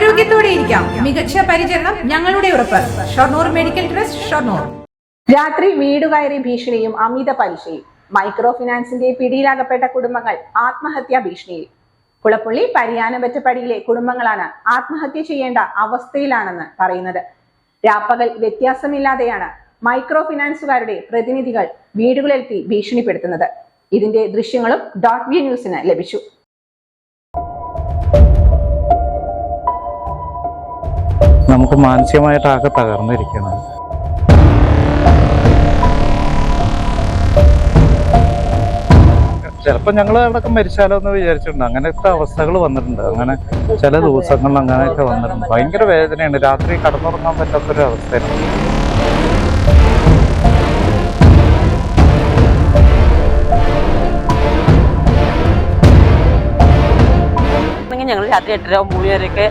ആരോഗ്യത്തോടെ ഇരിക്കാം. മികച്ച പരിചരണം ഞങ്ങളുടെ ഉറപ്പ്. Shoranur medical trust Shoranur. രാത്രി വീട് കയറി ഭീഷണിയും അമിത പലിശയും. മൈക്രോ ഫിനാൻസിന്റെ പിടിയിലാകപ്പെട്ട കുടുംബങ്ങൾ ആത്മഹത്യാ ഭീഷണിയിൽ. കുളപ്പുള്ളി പരിയാനവറ്റപ്പടിയിലെ കുടുംബങ്ങളാണ് ആത്മഹത്യ ചെയ്യേണ്ട അവസ്ഥയിലാണെന്ന് പറയുന്നത്. രാപ്പകൽ വ്യത്യാസമില്ലാതെയാണ് മൈക്രോ ഫിനാൻസുകാരുടെ പ്രതിനിധികൾ വീടുകളിലെത്തി ഭീഷണിപ്പെടുത്തുന്നത്. ഇതിന്റെ ദൃശ്യങ്ങളും ഡോട്ട് വി ന്യൂസിന് ലഭിച്ചു. നമുക്ക് മാനസികമായിട്ട് ആകെ തകർന്നിരിക്കുന്നത്. ചിലപ്പോൾ ഞങ്ങൾ അവിടെയൊക്കെ മരിച്ചാലോ എന്ന് വിചാരിച്ചിട്ടുണ്ട്. അങ്ങനത്തെ അവസ്ഥകൾ വന്നിട്ടുണ്ട്. അങ്ങനെ ചില ദിവസങ്ങളിൽ അങ്ങനെയൊക്കെ വന്നിട്ടുണ്ട്. ഭയങ്കര വേദനയാണ്. രാത്രി കടന്നുറങ്ങാൻ പറ്റാത്തൊരു അവസ്ഥയാണ്. ഞങ്ങൾ രാത്രി എട്ടര മൂന്ന് വരെയൊക്കെ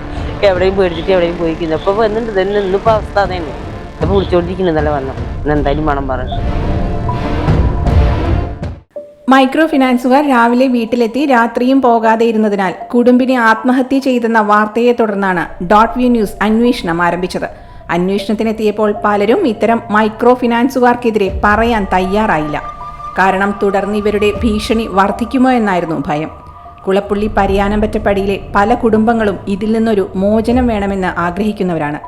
എവിടെയും പേടിച്ചിട്ട് എവിടെയും പോയിക്കുന്നു. അപ്പോൾ വന്നിട്ട് തന്നെ ഇന്നിപ്പോൾ അവസ്ഥ അതേന്ന് ഇപ്പോൾ വിളിച്ചോണ്ടിരിക്കുന്നതല്ലേ വന്നു. ഇന്ന് എന്തായാലും വേണം പറഞ്ഞു മൈക്രോ ഫിനാൻസുകാർ രാവിലെ വീട്ടിലെത്തി രാത്രിയും പോകാതെ ഇരുന്നതിനാൽ കുടുംബിനെ ആത്മഹത്യ ചെയ്തെന്ന വാർത്തയെ തുടർന്നാണ് ഡോട്ട് വ്യൂ ന്യൂസ് അന്വേഷണം ആരംഭിച്ചത്. അന്വേഷണത്തിനെത്തിയപ്പോൾ പലരും ഇത്തരം മൈക്രോ ഫിനാൻസുകാർക്കെതിരെ പറയാൻ തയ്യാറായില്ല. കാരണം തുടർന്ന് ഇവരുടെ ഭീഷണി വർദ്ധിക്കുമോ എന്നായിരുന്നു ഭയം. കുളപ്പുള്ളി പരിയാനമ്പറ്റപ്പടിയിലെ പല കുടുംബങ്ങളും ഇതിൽ നിന്നൊരു മോചനം വേണമെന്ന് ആഗ്രഹിക്കുന്നവരാണ്.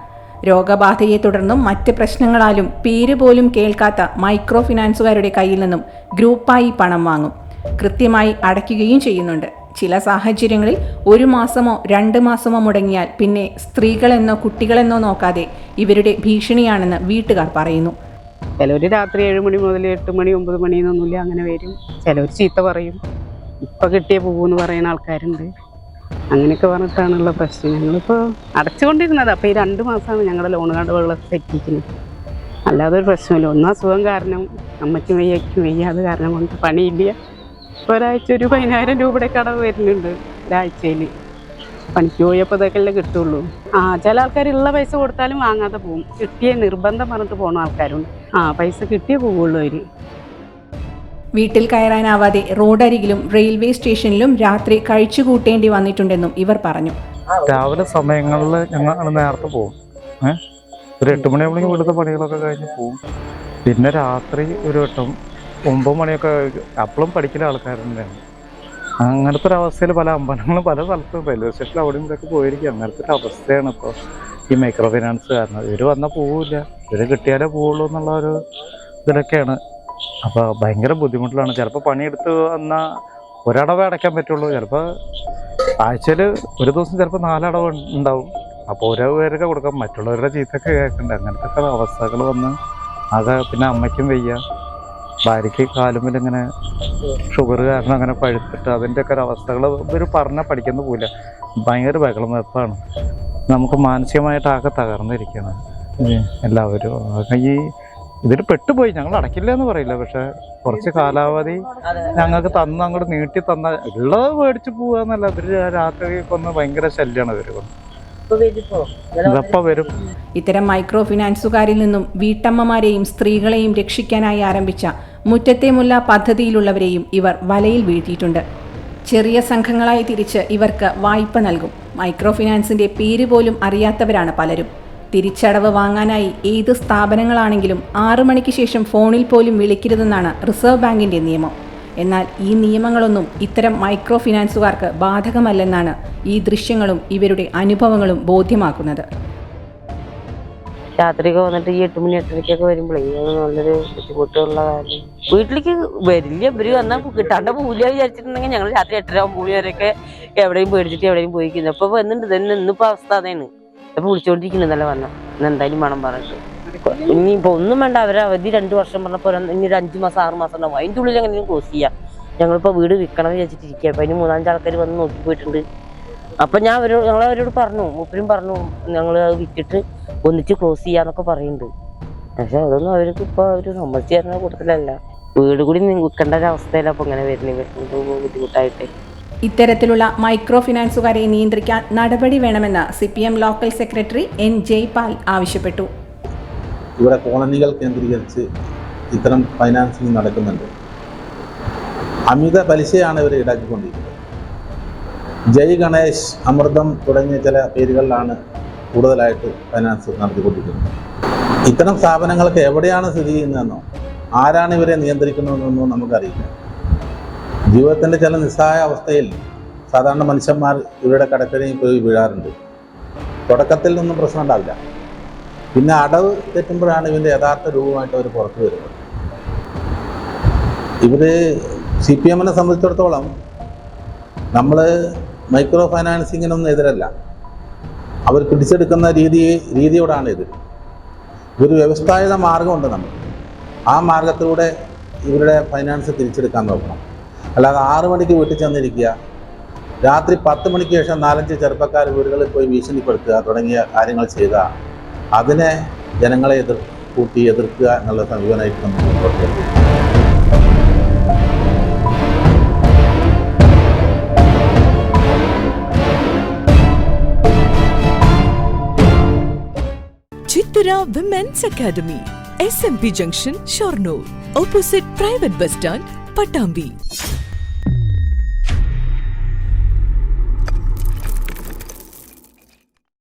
രോഗബാധയെ തുടർന്നും മറ്റ് പ്രശ്നങ്ങളാലും പേര് പോലും കേൾക്കാത്ത മൈക്രോ ഫിനാൻസുകാരുടെ കയ്യിൽ നിന്നും ഗ്രൂപ്പായി പണം വാങ്ങും. കൃത്യമായി അടയ്ക്കുകയും ചെയ്യുന്നുണ്ട്. ചില സാഹചര്യങ്ങളിൽ ഒരു മാസമോ രണ്ട് മാസമോ മുടങ്ങിയാൽ പിന്നെ സ്ത്രീകളെന്നോ കുട്ടികളെന്നോ നോക്കാതെ ഇവരുടെ ഭീഷണിയാണെന്ന് വീട്ടുകാർ പറയുന്നു. ചിലവർ രാത്രി ഏഴ് മണി മുതൽ എട്ട് മണി ഒമ്പത് മണി എന്നൊന്നുമില്ല അങ്ങനെ വരും. ചിലവർ ചീത്ത പറയും. ഇപ്പം കിട്ടിയ പൂവെന്ന് പറയുന്ന ആൾക്കാരുണ്ട്. അങ്ങനെയൊക്കെ പറഞ്ഞിട്ടാണുള്ള പ്രശ്നം. ഞങ്ങളിപ്പോൾ അടച്ചുകൊണ്ടിരുന്നത്. അപ്പോൾ ഈ രണ്ട് മാസമാണ് ഞങ്ങളുടെ ലോൺ കടവുകൾ തെറ്റിക്കുന്നത് അല്ലാതെ ഒരു പ്രശ്നമില്ല. ഒന്നും അസുഖം കാരണം അമ്മയ്ക്കും വയ്യയ്ക്കും വയ്യാത് കാരണം കൊണ്ട് പണിയില്ല. ഒരാഴ്ച ഒരു പതിനായിരം രൂപയുടെ കടവ് വരുന്നുണ്ട് ഒരാഴ്ചയിൽ പണിക്ക് പോയപ്പോൾ ഇതൊക്കെയല്ലേ കിട്ടുള്ളൂ. ആ ചില ആൾക്കാർ ഉള്ള പൈസ കൊടുത്താലും വാങ്ങാതെ പോകും കിട്ടിയ നിർബന്ധം പറഞ്ഞിട്ട് പോകുന്ന ആൾക്കാരുണ്ട്. ആ പൈസ കിട്ടിയേ പോവുള്ളൂ അവർ വീട്ടിൽ കയറാനാവാതെ റോഡരികിലും റെയിൽവേ സ്റ്റേഷനിലും രാത്രി കഴിച്ചുകൂട്ടേണ്ടി വന്നിട്ടുണ്ടെന്നും ഇവർ പറഞ്ഞു. രാവിലെ സമയങ്ങളിൽ ഞങ്ങൾ നേരത്തെ പോകും. ഒരു എട്ട് മണിയാകുമ്പോൾ ഇവിടുത്തെ പണികളൊക്കെ കഴിഞ്ഞ് പോകും. പിന്നെ രാത്രി ഒരു വട്ടം ഒമ്പത് മണിയൊക്കെ അപ്പോഴും പഠിക്കുന്ന ആൾക്കാരുണ്ടായിരുന്നു അങ്ങനത്തെ ഒരു അവസ്ഥയിൽ പല അമ്പലങ്ങളും പല സ്ഥലത്തും റെയിൽവേ സ്റ്റേഷനിൽ അവിടെയും ഇവിടെയൊക്കെ പോയിരിക്കും അങ്ങനത്തെ ഒരു അവസ്ഥയാണ് ഇപ്പോൾ ഈ മൈക്രോ ഫിനാൻസ് കാരണം. ഇവർ വന്നാൽ പോവില്ല. ഇവർ കിട്ടിയാലേ പോവുള്ളൂ എന്നുള്ള ഒരു ഇതിലൊക്കെയാണ് അപ്പോൾ ഭയങ്കര ബുദ്ധിമുട്ടിലാണ്. ചിലപ്പോൾ പണിയെടുത്ത് വന്നാൽ ഒരടവേ അടയ്ക്കാൻ പറ്റുള്ളൂ. ചിലപ്പോൾ ആഴ്ചയിൽ ഒരു ദിവസം ചിലപ്പോൾ നാലടവ് ഉണ്ടാവും. അപ്പോൾ ഓരോ പേരൊക്കെ കൊടുക്കാം. മറ്റുള്ളവരുടെ ചീത്തൊക്കെ കേൾക്കണ്ട. അങ്ങനത്തെ ഒക്കെ അവസ്ഥകൾ വന്ന് ആകെ പിന്നെ അമ്മയ്ക്കും വയ്യ. ഭാര്യയ്ക്ക് കാലുമ്പിൽ ഇങ്ങനെ ഷുഗർ കാരണം അങ്ങനെ പഴുത്തിട്ട് അതിന്റെ ഒക്കെ ഒരു അവസ്ഥകൾ ഇവർ പറഞ്ഞാൽ പഠിക്കുന്ന പോലെ ഭയങ്കര ബഹളം വെപ്പാണ് നമുക്ക് മാനസികമായിട്ട് ആകെ തകർന്നിരിക്കുകയാണ് എല്ലാവരും. ആകെ ഈ ഇതിൽ പെട്ടുപോയി. ഞങ്ങൾ അടയ്ക്കില്ല എന്ന് പറയില്ല. പക്ഷെ കുറച്ച് കാലാവധി ഞങ്ങൾക്ക് തന്ന് അങ്ങോട്ട് നീട്ടി തന്ന ഉള്ളത് മേടിച്ചു പോവാന്നല്ല. ഇവർ രാത്രി കൊന്ന് ഭയങ്കര ശല്യമാണ് ഇവർ വരും. ഇത്തരം മൈക്രോ ഫിനാൻസുകാരിൽ നിന്നും വീട്ടമ്മമാരെയും സ്ത്രീകളെയും രക്ഷിക്കാനായി ആരംഭിച്ച മുറ്റത്തെ മുല്ല പദ്ധതിയിലുള്ളവരെയും ഇവർ വലയിൽ വീഴ്ത്തിയിട്ടുണ്ട്. ചെറിയ സംഘങ്ങളായി തിരിച്ച് ഇവർക്ക് വായ്പ നൽകും. മൈക്രോ ഫിനാൻസിന്റെ പേര് പോലും അറിയാത്തവരാണ് പലരും. തിരിച്ചടവ് വാങ്ങാനായി ഏത് സ്ഥാപനങ്ങളാണെങ്കിലും ആറു മണിക്ക് ശേഷം ഫോണിൽ പോലും വിളിക്കരുതെന്നാണ് റിസർവ് ബാങ്കിന്റെ നിയമം. എന്നാൽ ഈ നിയമങ്ങളൊന്നും ഇത്തരം മൈക്രോ ഫിനാൻസുകാർക്ക് ബാധകമല്ലെന്നാണ് ഈ ദൃശ്യങ്ങളും ഇവരുടെ അനുഭവങ്ങളും ബോധ്യമാക്കുന്നത്. രാത്രിയൊക്കെ വന്നിട്ട് ഈ എട്ട് മണി എട്ടരയ്ക്കൊക്കെ വരുമ്പോഴേ നല്ലൊരു ബുദ്ധിമുട്ടുള്ള കാര്യം. വീട്ടിലേക്ക് വരില്ല. ഇവർ വന്നാൽ കിട്ടാണ്ട് പോവില്ല വിചാരിച്ചിട്ടുണ്ടെങ്കിൽ ഞങ്ങൾ രാത്രി എട്ടര മണി വരെയൊക്കെ എവിടെയും പേടിച്ചിട്ട് എവിടെയും പോയിക്കുന്നു അപ്പൊ വന്നിട്ട് തന്നെ ഇന്നിപ്പോ അവസ്ഥ അതേന്ന് ഇപ്പൊ വിളിച്ചോണ്ടിരിക്കുന്നതല്ലേ വന്ന. ഇന്ന് എന്തായാലും വേണം പറഞ്ഞിട്ട്. ഇനി ഇപ്പൊ ഒന്നും വേണ്ട അവരെ അവധി രണ്ടു വർഷം പറഞ്ഞപ്പോ ഇനി ഒരു അഞ്ചു മാസം ആറ് മാസം ഉണ്ടാവും. അതിന്റെ ഉള്ളിൽ എങ്ങനെയും ക്ലോസ് ചെയ്യാം. ഞങ്ങളിപ്പോ വീട് വിൽക്കണം വിചാരിച്ചിട്ടിരിക്കുക അപ്പൊ അതിന് മൂന്നാഞ്ച് ആൾക്കാർ വന്ന് നോക്കി പോയിട്ടുണ്ട്. അപ്പൊ ഞാൻ അവരോട് ഞങ്ങൾ അവരോട് പറഞ്ഞു മൂപ്പരും പറഞ്ഞു ഞങ്ങൾ അത് വിറ്റിട്ട് ഒന്നിച്ച് ക്ലോസ് ചെയ്യാന്നൊക്കെ പറയുന്നുണ്ട് പക്ഷെ അതൊന്നും അവർക്ക് ഇപ്പൊ അവർ സമ്മതിച്ചു തരുന്ന കൂട്ടത്തിലല്ല. വീട് കൂടി നിൽക്കേണ്ട ഒരു അവസ്ഥയിലാണ് അപ്പൊ ഇങ്ങനെ വരുന്നത് ബുദ്ധിമുട്ടായിട്ട്. ഇത്തരത്തിലുള്ള മൈക്രോ ഫിനാൻസുകാരെ നിയന്ത്രിക്കാൻ നടപടി വേണമെന്ന് C P M local secretary N Jaipal ആവശ്യപ്പെട്ടു. ഇവിടെ കോളനികൾ കേന്ദ്രീകരിച്ച് ഇത്തരം ഫൈനാൻസിങ് നടക്കുന്നുണ്ട്. അമിത പലിശയാണ് ഇവർ ഈടാക്കിക്കൊണ്ടിരിക്കുന്നത്. ജയ് ഗണേശ് അമൃതം തുടങ്ങിയ ചില പേരുകളിലാണ് കൂടുതലായിട്ട് ഫൈനാൻസ് നടത്തിക്കൊണ്ടിരിക്കുന്നത്. ഇത്തരം സ്ഥാപനങ്ങൾക്ക് എവിടെയാണ് സ്ഥിതി ചെയ്യുന്നതെന്നോ ആരാണ് ഇവരെ നിയന്ത്രിക്കുന്നതെന്നോ നമുക്കറിയില്ല. ജീവിതത്തിന്റെ ചില നിസ്സഹായ അവസ്ഥയിൽ സാധാരണ മനുഷ്യന്മാർ ഇവരുടെ കടക്കരയിൽ പോയി വീഴാറുണ്ട്. തുടക്കത്തിൽ നിന്നും പ്രശ്നം ഉണ്ടാവില്ല. പിന്നെ അടവ് തെറ്റുമ്പോഴാണ് ഇവന്റെ യഥാർത്ഥ രൂപമായിട്ട് അവർ പുറത്തു വരുന്നത്. ഇവർ സി പി എമ്മിനെ സംബന്ധിച്ചിടത്തോളം നമ്മൾ മൈക്രോ ഫൈനാൻസിങ്ങിനൊന്നും എതിരല്ല അവർ പിടിച്ചെടുക്കുന്ന രീതി രീതിയോടാണ് ഇത് ഒരു വ്യവസ്ഥായുത മാർഗമുണ്ട് നമ്മൾ ആ മാർഗത്തിലൂടെ ഇവരുടെ ഫൈനാൻസ് തിരിച്ചെടുക്കാൻ നോക്കണം. അല്ലാതെ ആറു മണിക്ക് വീട്ടിൽ ചെന്നിരിക്കുക. രാത്രി പത്ത് മണിക്ക് ശേഷം നാലഞ്ച് ചെറുപ്പക്കാർ വീടുകളിൽ പോയി ഭീഷണിപ്പെടുത്തുക തുടങ്ങിയ കാര്യങ്ങൾ ചെയ്ത അതിനെ ജനങ്ങളെ എതിർ കൂട്ടി എതിർക്കുക എന്നുള്ള സമീപനമായിട്ട് നമ്മൾ മുന്നോട്ട് ചിത്തുര women's academy S M P junction Shoranur opposite private bus stand Pattambi